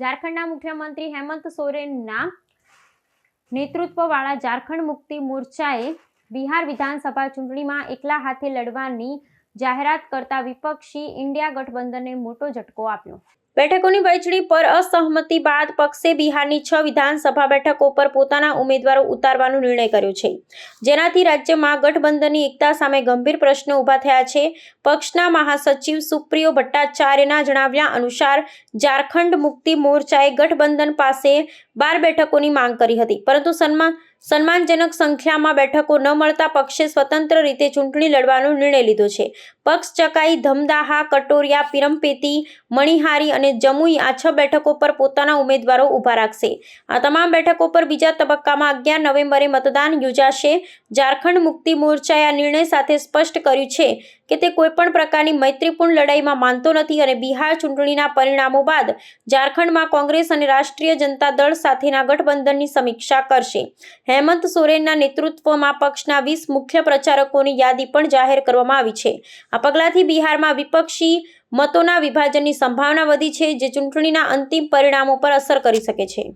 ઝારખંડના મુખ્યમંત્રી હેમંત સોરેનના નેતૃત્વવાળા ઝારખંડ મુક્તિ મોરચાએ બિહાર વિધાનસભા ચૂંટણીમાં એકલા હાથે લડવાની જાહેરાત કરતા વિપક્ષી ઇન્ડિયા ગઠબંધનને મોટો ઝટકો આપ્યો. બેઠકોની વહેંચણી પર અસહમતિ બાદ પક્ષે બિહારની છ વિધાનસભા બેઠકો પર પોતાના ઉમેદવારો ઉતારવાનો નિર્ણય કર્યો છે. જેનાથી રાજ્યમાં ગઠબંધનની એકતા સામે ગંભીર પ્રશ્નો ઊભા થયા છે. પક્ષના મહાસચિવ સુપ્રિયો ભટ્ટાચાર્યના જણાવ્યા અનુસાર, ઝારખંડ મુક્તિ મોરચાએ ગઠબંધન પાસે બાર બેઠકોની માંગ કરી હતી, પરંતુ સન્માન સન્માનજનક સંખ્યામાં બેઠકો ન મળતા પક્ષે સ્વતંત્ર રીતે ચૂંટણી લડવાનો નિર્ણય લીધો છે. પક્ષ ચકાઈ ધમદાહા, કટોરિયા પિરમપેતી મણિહારી અને જમુઈ આ છ બેઠકો પર પોતાના ઉમેદવારો ઊભા રાખશે. આ તમામ બેઠકો પર બીજા તબક્કામાં અગિયાર નવેમ્બરે મતદાન યોજાશે. ઝારખંડ મુક્તિ મોરચાએ આ નિર્ણય સાથે સ્પષ્ટ કર્યું છે કે તે કોઈપણ પ્રકારની મૈત્રીપૂર્ણ લડાઈમાં માનતો નથી અને બિહાર ચૂંટણીના પરિણામો બાદ ઝારખંડમાં કોંગ્રેસ અને રાષ્ટ્રીય જનતા દળ સાથેના ગઠબંધનની સમીક્ષા કરશે. હેમંત સોરેનના નેતૃત્વમાં પક્ષના વીસ મુખ્ય પ્રચારકોની યાદી પણ જાહેર કરવામાં આવી છે. આ પગલાંથી બિહારમાં વિપક્ષી મતોના વિભાજનની સંભાવના વધી છે, જે ચૂંટણીના અંતિમ પરિણામો પર અસર કરી શકે છે.